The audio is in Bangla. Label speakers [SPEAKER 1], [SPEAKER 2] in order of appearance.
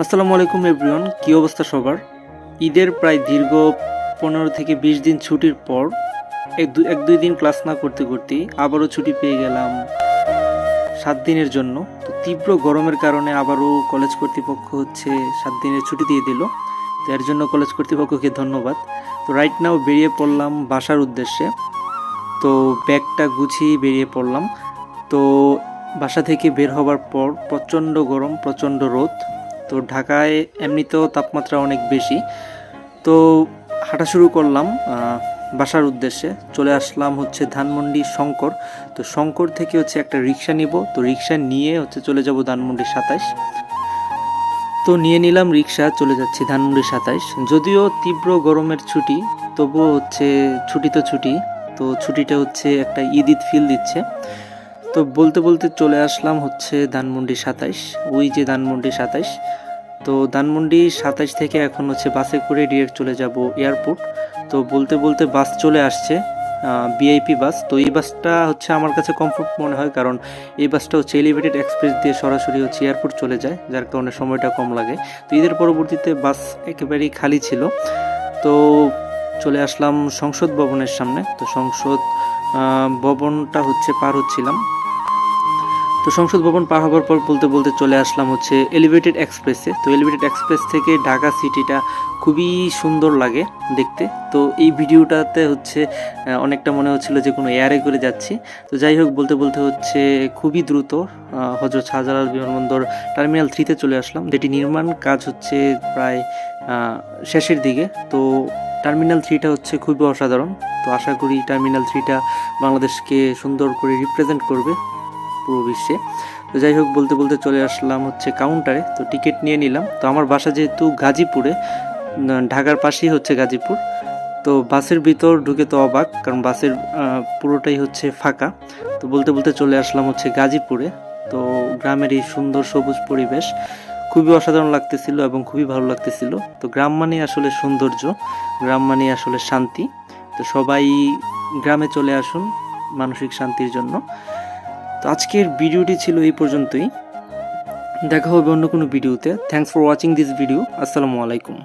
[SPEAKER 1] আসসালামু আলাইকুম এভরিওয়ান কী অবস্থা সবার? ঈদের প্রায় দীর্ঘ পনেরো থেকে বিশ দিন ছুটির পর এক দু এক দুই দিন ক্লাস না করতে করতেই আবারও ছুটি পেয়ে গেলাম সাত দিনের জন্য। তো তীব্র গরমের কারণে আবারও কলেজ কর্তৃপক্ষ হচ্ছে সাত দিনের ছুটি দিয়ে দিল। তো এর জন্য কলেজ কর্তৃপক্ষকে ধন্যবাদ। তো রাইট নাও বেরিয়ে পড়লাম বাসার উদ্দেশ্যে। তো ব্যাগটা গুছিয়ে বেরিয়ে পড়লাম। তো বাসা থেকে বের হবার পর প্রচণ্ড গরম, প্রচণ্ড রোদ। তো ঢাকায় এমনিতেও তাপমাত্রা অনেক বেশি। তো হাঁটা শুরু করলাম বাসার উদ্দেশ্যে। চলে আসলাম হচ্ছে ধানমন্ডি শঙ্কর। তো শঙ্কর থেকে হচ্ছে একটা রিক্সা নিব। তো রিক্সা নিয়ে হচ্ছে চলে যাব ধানমন্ডি সাতাইশ। তো নিয়ে নিলাম রিক্সা, চলে যাচ্ছি ধানমন্ডি সাতাইশ। যদিও তীব্র গরমের ছুটি, তবুও হচ্ছে ছুটি তো ছুটি। তো ছুটিটা হচ্ছে একটা ঈদ ঈদ ফিল দিচ্ছে। তো বলতে বলতে চলে আসলাম হচ্ছে ধানমন্ডি সাতাইশ, ওই যে ধানমন্ডি সাতাইশ। তো ধানমন্ডি সাতাইশ থেকে এখন হচ্ছে বাসে করে ডিরেক্ট চলে যাব এয়ারপোর্ট তো বলতে বলতে বাস চলে আসছে বিআইপি বাস। তো এই বাসটা হচ্ছে আমার কাছে কমফোর্ট মনে হয়, কারণ এই বাসটা হচ্ছে এলিভেটেড এক্সপ্রেস দিয়ে সরাসরি হচ্ছে এয়ারপোর্ট চলে যায়, যার কারণে সময়টা কম লাগে। তো ঈদের পরবর্তীতে বাস একেবারেই খালি ছিল। তো চলে আসলাম সংসদ ভবনের সামনে। তো সংসদ ভবনটা হচ্ছে পার হচ্ছিলাম। তো সংসদ ভবন পার হবার পর বলতে বলতে চলে আসলাম হচ্ছে এলিভেটেড এক্সপ্রেসে তো এলিভেটেড এক্সপ্রেস থেকে ঢাকা সিটিটা খুবই সুন্দর লাগে দেখতে। তো এই ভিডিওটাতে হচ্ছে অনেকটা মনে হচ্ছিল যে কোনো এয়ারে করে যাচ্ছি। তো যাই হোক, বলতে বলতে হচ্ছে খুবই দ্রুত হজরত শাহজালাল বিমানবন্দর টার্মিনাল থ্রিতে চলে আসলাম। যেটি নির্মাণ কাজ হচ্ছে প্রায় শেষের দিকে। তো টার্মিনাল থ্রিটা হচ্ছে খুবই অসাধারণ। তো আশা করি টার্মিনাল থ্রিটা বাংলাদেশকে সুন্দর করে রিপ্রেজেন্ট করবে। পুরো বিশ্বে। তো যাই হোক, বলতে বলতে চলে আসলাম হচ্ছে কাউন্টারে তো টিকিট নিয়ে নিলাম। তো আমার বাসা যেহেতু গাজীপুরে ঢাকার পাশেই হচ্ছে গাজীপুর। তো বাসের ভিতর ঢুকে তো অবাক, কারণ বাসের পুরোটাই হচ্ছে ফাঁকা। তো বলতে বলতে চলে আসলাম হচ্ছে গাজীপুরে। তো গ্রামের এই সুন্দর সবুজ পরিবেশ খুবই অসাধারণ লাগতেছিল এবং খুবই ভালো লাগতেছিল। তো গ্রাম মানে আসলে সৌন্দর্য, গ্রাম মানে আসলে শান্তি। তো সবাই গ্রামে চলে আসুন মানসিক শান্তির জন্য। তো আজকের ভিডিওটি ছিল এই পর্যন্তই। দেখা হবে অন্য কোনো ভিডিওতে। Thanks for watching this video আসসালামু আলাইকুম।